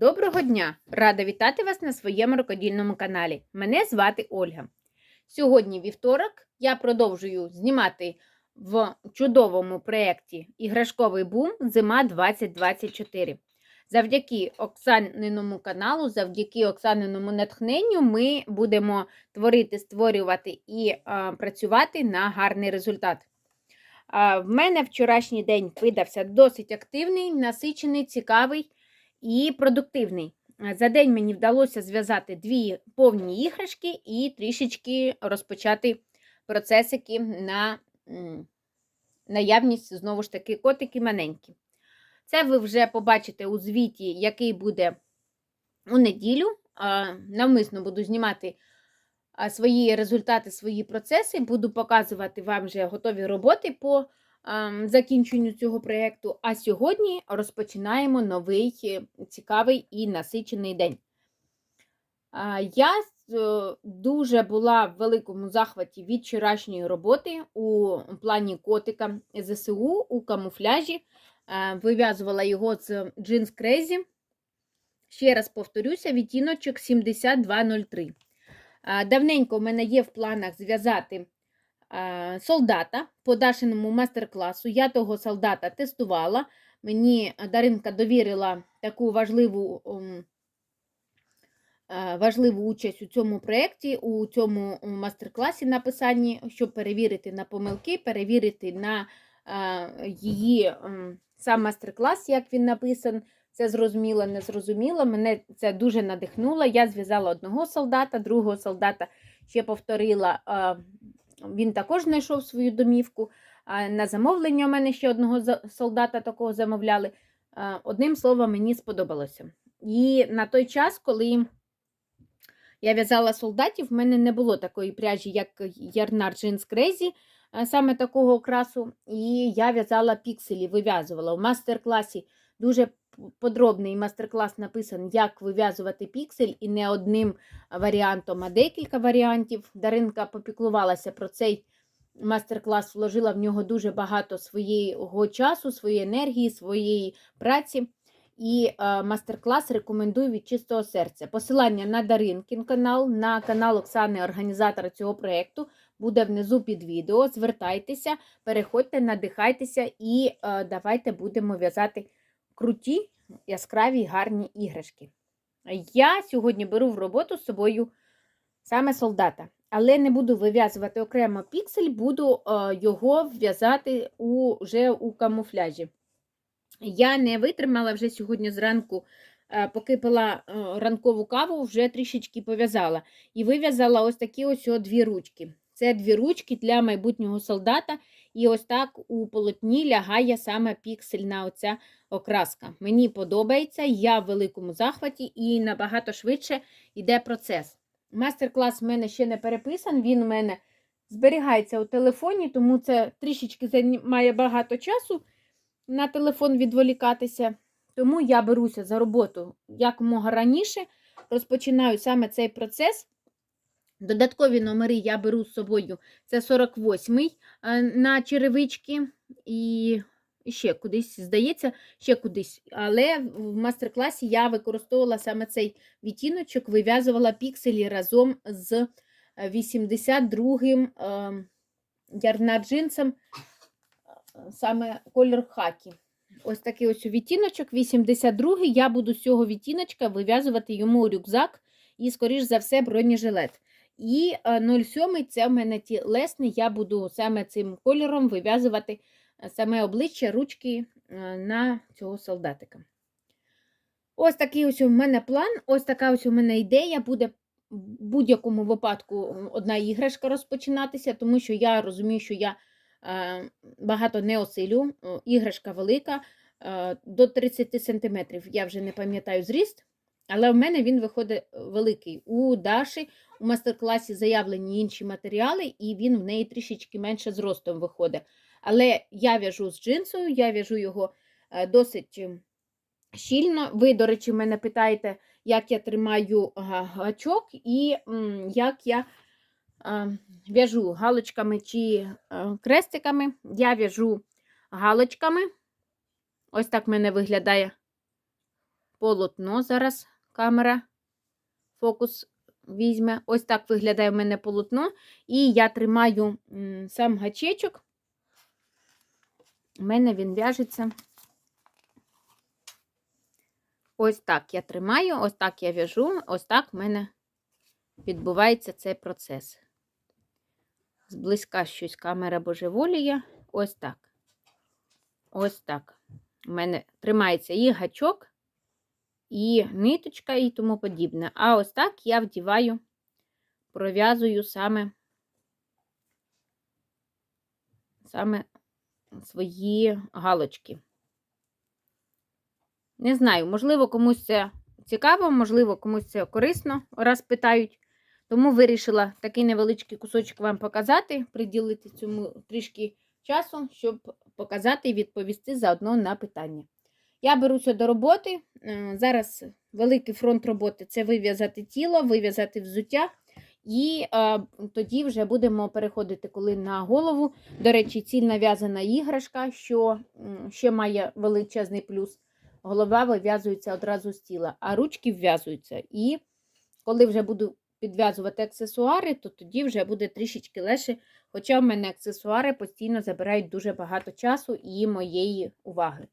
Доброго дня! Рада вітати вас на своєму рукодільному каналі. Мене звати Ольга. Сьогодні вівторок я продовжую знімати в чудовому проєкті Іграшковий бум Зима 2024. Завдяки Оксаниному каналу, завдяки Оксаниному натхненню, ми будемо творити, створювати і а, працювати на гарний результат. В мене вчорашній день видався досить активний, насичений, цікавий і продуктивний. Е, За день мені вдалося зв'язати дві повні іграшки і трішечки розпочати процесики на наявність, знову ж таки, котики маленькі. Це ви вже побачите у звіті, який буде у неділю. Навмисно буду знімати свої результати, свої процеси, буду показувати вам вже готові роботи по закінченню цього проєкту. А сьогодні розпочинаємо новий е, цікавий і насичений день. А, Я е, дуже була в великому захваті від вчорашньої роботи у плані котика ЗСУ у камуфляжі. Е, Вив'язувала його з джинс Crazy. Ще раз повторюся, відтіночок 7203. Е, Давненько в мене є в планах зв'язати е, солдата по Дашиному мастер-класу. Я того солдата тестувала. Мені Даринка довірила таку важливу, ем, е, важливу участь у цьому проєкті, у цьому мастер-класі написанні, щоб перевірити на помилки, перевірити на е, її ем, сам мастер-клас, як він написан. Це зрозуміло, не зрозуміло. Мене це дуже надихнуло. Я зв'язала одного солдата, другого солдата ще повторила. Він також знайшов свою домівку. На замовлення у мене ще одного солдата такого замовляли. Одним словом, мені сподобалося. І на той час, коли я в'язала солдатів, в мене не було такої пряжі, як Ярнар Crazy, е, саме такого окрасу. І я в'язала пікселі, вив'язувала. У мастер-класі дуже подробний мастер-клас написан, як вив'язувати піксель, і не одним варіантом, а декілька варіантів. Даринка попіклувалася про цей мастер-клас, вложила в нього дуже багато свого часу, своєї енергії, своєї праці. І е, мастер-клас рекомендую від чистого серця. Посилання на Даринкін канал, на канал Оксани, організатора цього проєкту, буде внизу під відео. Звертайтеся, переходьте, надихайтеся і е, давайте будемо в'язати круті, яскраві, гарні іграшки. Я сьогодні беру в роботу з собою саме солдата, але не буду вив'язувати окремо піксель, буду е, його в'язати у, вже у камуфляжі. Я не витримала вже сьогодні зранку, е, поки пила е, ранкову каву, вже трішечки пов'язала. І вив'язала ось такі ось дві ручки. Це дві ручки для майбутнього солдата. І ось так у полотні лягає саме піксельна оця окраска. Мені подобається, я в великому захваті і набагато швидше йде процес. Мастер-клас в мене ще не переписан, він у мене зберігається у телефоні, тому це трішечки займає багато часу на телефон відволікатися. Тому я беруся за роботу якомога раніше, розпочинаю саме цей процес. Додаткові номери я беру з собою. Це 48-й е, на черевички і ще кудись, здається, ще кудись. Але в мастер-класі я використовувала саме цей відтіночок, вив'язувала пікселі разом з 82-м ярнарджинсом, саме колір хакі. Ось такий ось відтіночок, 82-й. Я буду з цього відтіночка вив'язувати йому рюкзак і, скоріш за все, бронежилет. І е, 07 це в мене ті лесни, я буду саме цим кольором вив'язувати е, саме обличчя, ручки е, на цього солдатика. Ось такий ось у мене план, ось така ось у мене ідея. Буде в будь-якому випадку одна іграшка розпочинатися, тому що я розумію, що я е, багато не осилю. Е, Іграшка велика, е, до 30 см. Я вже не пам'ятаю зріст, але в мене він виходить великий. У Даші у мастер-класі заявлені інші матеріали, і він в неї трішечки менше зростом виходить. Але я в'яжу з джинсою, я в'яжу його е, досить ем, щільно. Ви, до речі, мене питаєте, як я тримаю гачок і як я е, в'яжу галочками чи е, крестиками. Я в'яжу галочками. Ось так в мене виглядає полотно. Зараз камера фокус візьме. Ось так виглядає в мене полотно. І я тримаю сам гачечок. У мене він в'яжеться. Ось так я тримаю, ось так я в'яжу, ось так в мене відбувається цей процес. Зблизька щось камера божеволіє. Ось так. Ось так. У мене тримається і гачок, і ниточка, і тому подібне. А ось так я вдіваю, пров'язую саме, саме свої галочки. Не знаю, можливо, комусь це цікаво, можливо, комусь це корисно, раз питають. Тому вирішила такий невеличкий кусочок вам показати, приділити цьому трішки часу, щоб показати і відповісти заодно на питання. Я беруся до роботи. Е, Зараз великий фронт роботи це вив'язати тіло, вив'язати взуття. І е, тоді вже будемо переходити коли на голову. До речі, цільна в'язана іграшка, що ще має величезний плюс. Голова вив'язується одразу з тіла, а ручки вв'язуються. І коли вже буду підв'язувати аксесуари, то тоді вже буде трішечки легше. Хоча в мене аксесуари постійно забирають дуже багато часу і моєї уваги.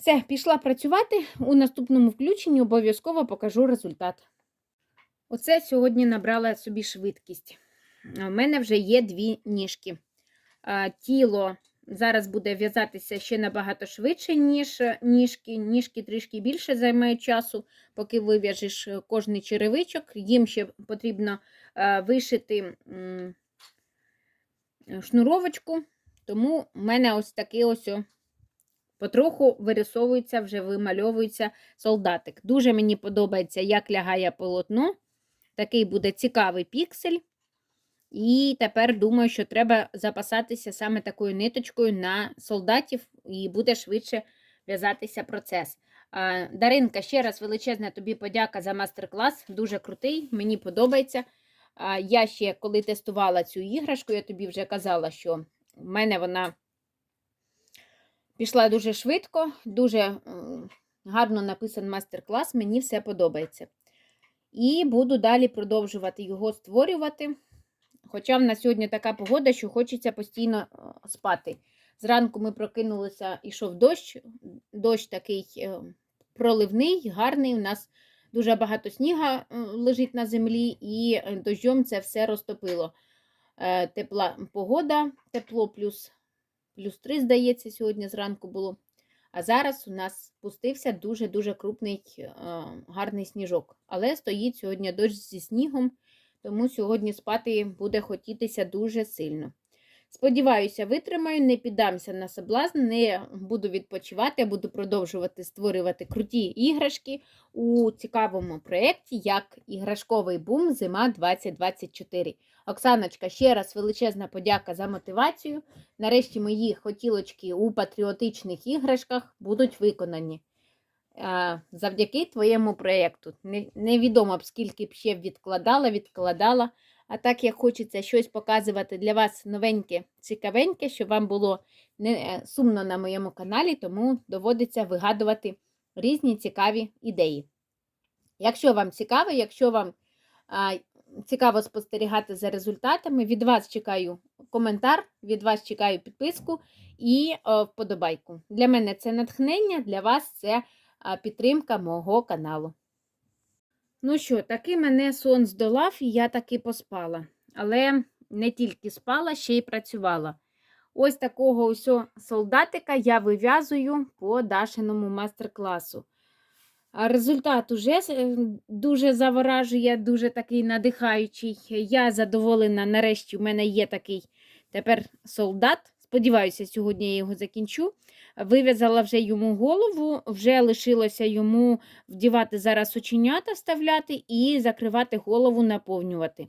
Все, пішла працювати. У наступному включенні обов'язково покажу результат. Оце сьогодні набрала собі швидкість. У мене вже є дві ніжки. Тіло зараз буде в'язатися ще набагато швидше, ніж ніжки. Ніжки трішки більше займають часу, поки вив'яжеш кожний черевичок. Їм ще потрібно вишити шнуровочку, тому в мене ось такий ось потроху вирисовується, вже вимальовується солдатик. Дуже мені подобається, як лягає полотно. Такий буде цікавий піксель. І тепер думаю, що треба запасатися саме такою ниточкою на солдатів, і буде швидше в'язатися процес. Даринка, ще раз величезна тобі подяка за мастер-клас. Дуже крутий, мені подобається. Я ще коли тестувала цю іграшку, я тобі вже казала, що в мене вона пішла дуже швидко, дуже гарно написаний мастер-клас, мені все подобається. І буду далі продовжувати його створювати. Хоча в нас сьогодні така погода, що хочеться постійно е, спати. Зранку ми прокинулися, ішов дощ. Дощ такий е, проливний, гарний. У нас дуже багато сніга е, лежить на землі, і дощом це все розтопило. Тепла погода, тепло плюс, плюс 3, здається, сьогодні зранку було. А зараз у нас спустився дуже-дуже крупний гарний сніжок. Але стоїть сьогодні дощ зі снігом тому сьогодні спати буде хотітися дуже сильно. Сподіваюся, витримаю, не піддамся на соблазн, не буду відпочивати, а буду продовжувати створювати круті іграшки у цікавому проєкті, як іграшковий бум Зима 2024. Оксаночка, ще раз величезна подяка за мотивацію. Нарешті мої хотілочки у патріотичних іграшках будуть виконані завдяки твоєму проєкту. Невідомо б скільки б ще відкладала, відкладала. А так як хочеться щось показувати для вас новеньке, цікавеньке, щоб вам було не е, сумно на моєму каналі, тому доводиться вигадувати різні цікаві ідеї. Якщо вам цікаво, якщо вам а, цікаво спостерігати за результатами, від вас чекаю коментар, від вас чекаю підписку і о, вподобайку. Для мене це натхнення, для вас це підтримка мого каналу. Ну що, таки мене сон здолав, і я таки поспала. Але не тільки спала, ще й працювала. Ось такого ось солдатика я вив'язую по Дашиному мастер-класу. Результат уже е, дуже заворажує, дуже такий надихаючий. Я задоволена, нарешті, у мене є такий тепер солдат. Сподіваюся, сьогодні я його закінчу. Вив'язала вже йому голову, вже лишилося йому вдівати зараз оченята, вставляти і закривати голову, наповнювати.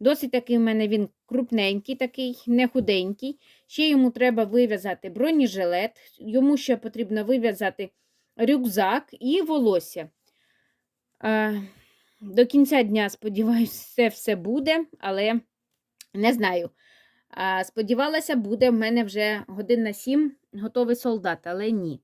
Досить такий в мене він крупненький, такий, не худенький. Ще йому треба вив'язати бронежилет, йому ще потрібно вив'язати рюкзак і волосся. До кінця дня, сподіваюся, це все буде, але не знаю. Сподівалася, буде в мене вже годин на сім готовий солдат, але ні.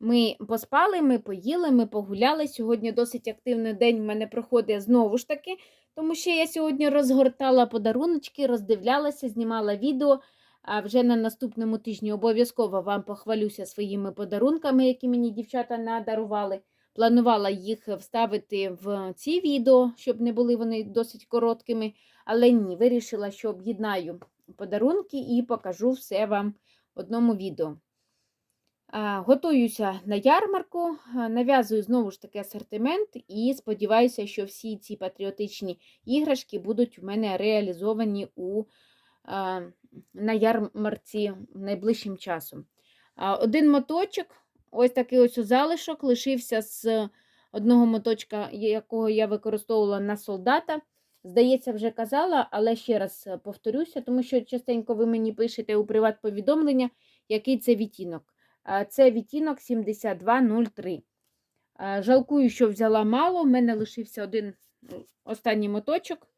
Ми поспали, ми поїли, ми погуляли. Сьогодні досить активний день в мене проходить знову ж таки, тому що я сьогодні розгортала подаруночки, роздивлялася, знімала відео. А вже на наступному тижні обов'язково вам похвалюся своїми подарунками, які мені дівчата надарували. Планувала їх вставити в ці відео, щоб не були вони досить короткими. Але ні, вирішила, що об'єднаю подарунки і покажу все вам в одному відео. Готуюся на ярмарку, нав'язую знову ж таки асортимент і сподіваюся, що всі ці патріотичні іграшки будуть у мене реалізовані у, на ярмарці найближчим часом. Один моточок, ось такий ось залишок, лишився з одного моточка, якого я використовувала на солдата. Здається, вже казала, але ще раз е, повторюся, тому що частенько ви мені пишете у приват-повідомлення, який це відтінок. Це відтінок 7203. Жалкую, що взяла мало. У мене лишився один останній моточок.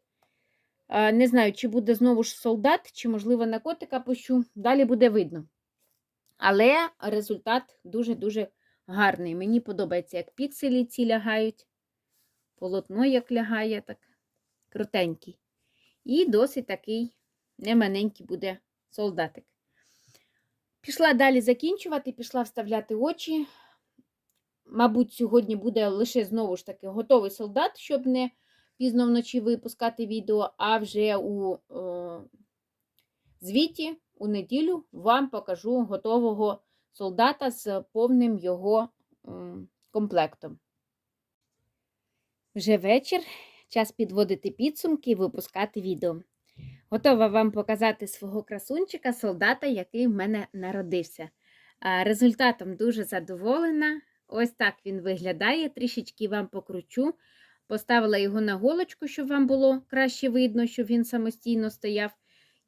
Не знаю, чи буде знову ж солдат, чи, можливо, на котика пущу. Далі буде видно. Але результат дуже-дуже гарний. Мені подобається, як пікселі ці лягають. Полотно як лягає, так крутенький. І досить такий немаленький буде солдатик. Пішла далі закінчувати, пішла вставляти очі. Мабуть, сьогодні буде лише знову ж таки готовий солдат, щоб не пізно вночі випускати відео, а вже у е, звіті у неділю вам покажу готового солдата з повним його комплектом. Вже вечір, час підводити підсумки і випускати відео. Готова вам показати свого красунчика, солдата, який в мене народився. Результатом дуже задоволена. Ось так він виглядає. Трішечки вам покручу. Поставила його на голочку, щоб вам було краще видно, щоб він самостійно стояв.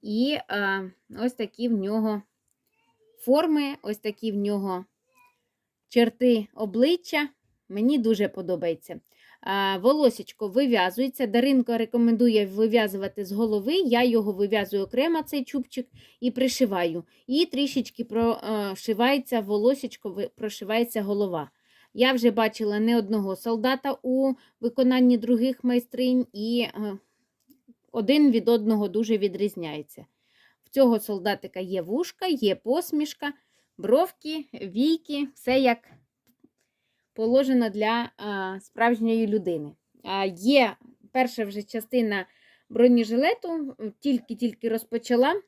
І а, ось такі в нього форми, ось такі в нього черти обличчя. Мені дуже подобається. А, Волосечко вив'язується. Даринка рекомендує вив'язувати з голови. Я його вив'язую окремо, цей чубчик, і пришиваю. І трішечки прошивається волосечко, ви- прошивається голова. Я вже бачила не одного солдата у виконанні других майстринь, і один від одного дуже відрізняється. В цього солдатика є вушка, є посмішка, бровки, війки, все як положено для справжньої людини. Є перша вже частина бронежилету, тільки-тільки розпочала.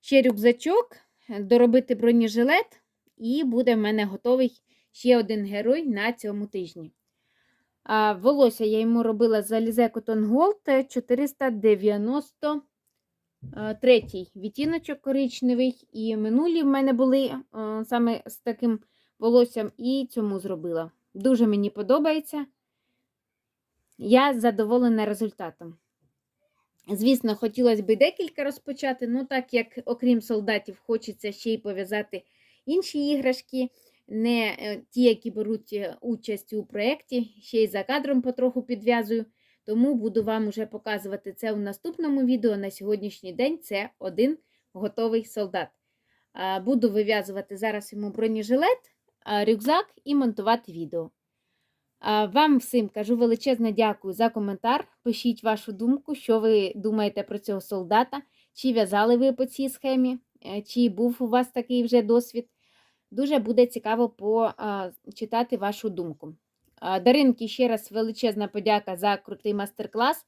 Ще рюкзачок, доробити бронежилет, і буде в мене готовий ще один герой на цьому тижні. Волосся я йому робила з Alize Cotton Gold 493 відтіночок коричневий. І минулі в мене були саме з таким волоссям і цьому зробила. Дуже мені подобається. Я задоволена результатом. Звісно, хотілося б декілька розпочати, ну так як, окрім солдатів, хочеться ще й пов'язати інші іграшки, не е, ті, які беруть е, участь у проєкті, ще й за кадром потроху підв'язую. Тому буду вам уже показувати це у наступному відео. На сьогоднішній день це один готовий солдат. Буду вив'язувати зараз йому бронежилет, рюкзак і монтувати відео. Вам всім кажу величезне дякую за коментар. Пишіть вашу думку, що ви думаєте про цього солдата, чи в'язали ви по цій схемі, е, чи був у вас такий вже досвід. Дуже буде цікаво почитати вашу думку. Даринки, ще раз величезна подяка за крутий мастер-клас.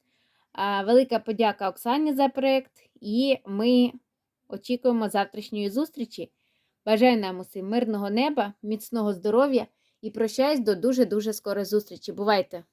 Велика подяка Оксані за проєкт. І ми очікуємо завтрашньої зустрічі. Бажаю нам усім мирного неба, міцного здоров'я і прощаюсь до дуже-дуже скорої зустрічі. Бувайте!